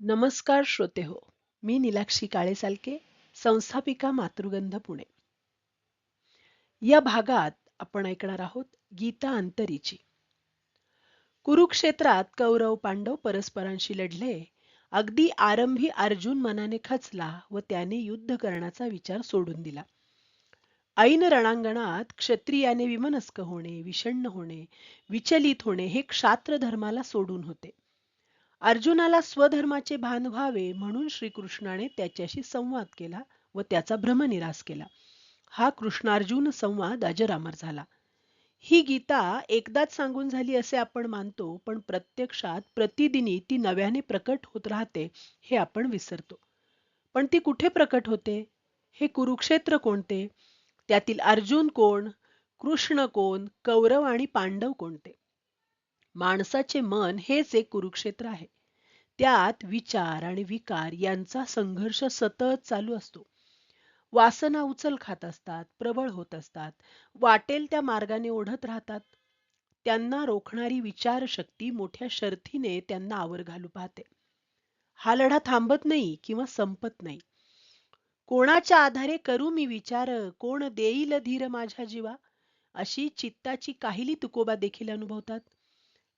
नमस्कार श्रोते हो मी नीलाक्षी काळेसालके संस्थापिका मातृगंध पुणे. या भागात आपण ऐकणार आहोत गीता अंतरीची. कुरुक्षेत्रात कौरव पांडव परस्परांशी लढले अगदी आरंभी अर्जुन मनाने खचला व त्याने युद्ध करण्याचा विचार सोडून दिला. ऐन रणांगणात क्षत्रियाने विमनस्क होणे विषण्ण होणे विचलित होणे हे क्षात्र धर्माला सोडून होते. अर्जुनाला स्वधर्माचे भान व्हावे म्हणून श्रीकृष्णाने त्याच्याशी संवाद केला व त्याचा भ्रमनिरास केला. हा कृष्णार्जुन संवाद अजरामर झाला. ही गीता एकदाच सांगून झाली असे आपण मानतो पण प्रत्यक्षात प्रतिदिनी ती नव्याने प्रकट होत राहते हे आपण विसरतो. पण ती कुठे प्रकट होते? हे कुरुक्षेत्र कोणते? त्यातील अर्जुन कोण? कृष्ण कोण? कौरव आणि पांडव कोणते? माणसाचे मन हेच एक कुरुक्षेत्र आहे. त्यात विचार आणि विकार यांचा संघर्ष सतत चालू असतो. वासना उचल खात असतात प्रबळ होत असतात. वाटेल त्या मार्गाने ओढत राहतात. त्यांना रोखणारी विचारशक्ती मोठ्या शर्थीने त्यांना आवर घालू पाहते. हा लढा थांबत नाही किंवा संपत नाही. कोणाच्या आधारे करू मी विचार कोण देईल धीर माझ्या जीवा? अशी चित्ताची काहिली तुकोबा देखील अनुभवतात.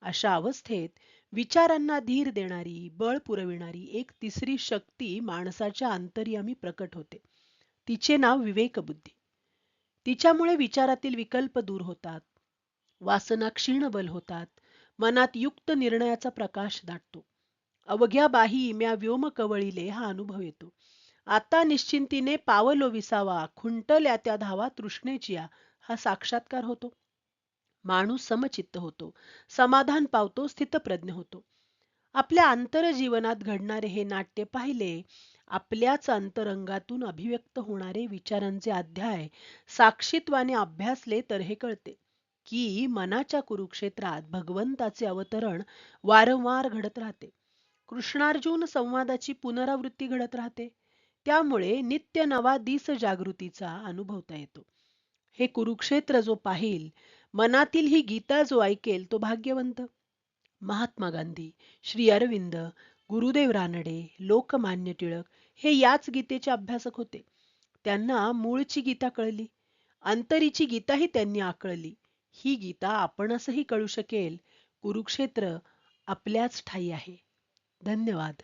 अशा अवस्थेत विचारांना धीर देणारी बळ पुरविणारी एक तिसरी शक्ती माणसाच्या अंतर्यामी प्रकट होते. तिचे नाव विवेकबुद्धी. तिच्यामुळे विचारातील विकल्प दूर होतात. वासना क्षीणबल होतात. मनात युक्त निर्णयाचा प्रकाश दाटतो. अवघ्या बाही म्या व्योम कवळीले हा अनुभव येतो. आता निश्चिंतीने पावलो विसावा खुंटल्या त्या धावा तृष्णेचिया हा साक्षात्कार होतो. माणूस समचित्त होतो. समाधान पावतो स्थितप्रज्ञ होतो. आपल्या आंतरजीवनात घडणारे हे नाट्य पाहिले आपल्याच अंतरंगातून अभिव्यक्त होणारे विचारांचे अध्याय साक्षीत्वाने अभ्यासले तर हे कळते की मनाच्या कुरुक्षेत्रात भगवंताचे अवतरण वारंवार घडत राहते. कृष्णार्जुन संवादाची पुनरावृत्ती घडत राहते. त्यामुळे नित्य नवा दिस जागृतीचा अनुभवता येतो. हे कुरुक्षेत्र जो पाहिल मनातील ही गीता जो ऐकेल तो भाग्यवंत. महात्मा गांधी श्री अरविंद गुरुदेव रानडे लोकमान्य टिळक हे याच गीतेचे अभ्यासक होते. त्यांना मूळची गीता कळली अंतरीची गीताही त्यांनी आकळली. ही गीता आपणसही कळू शकेल. कुरुक्षेत्र आपल्याच ठाई आहे. धन्यवाद.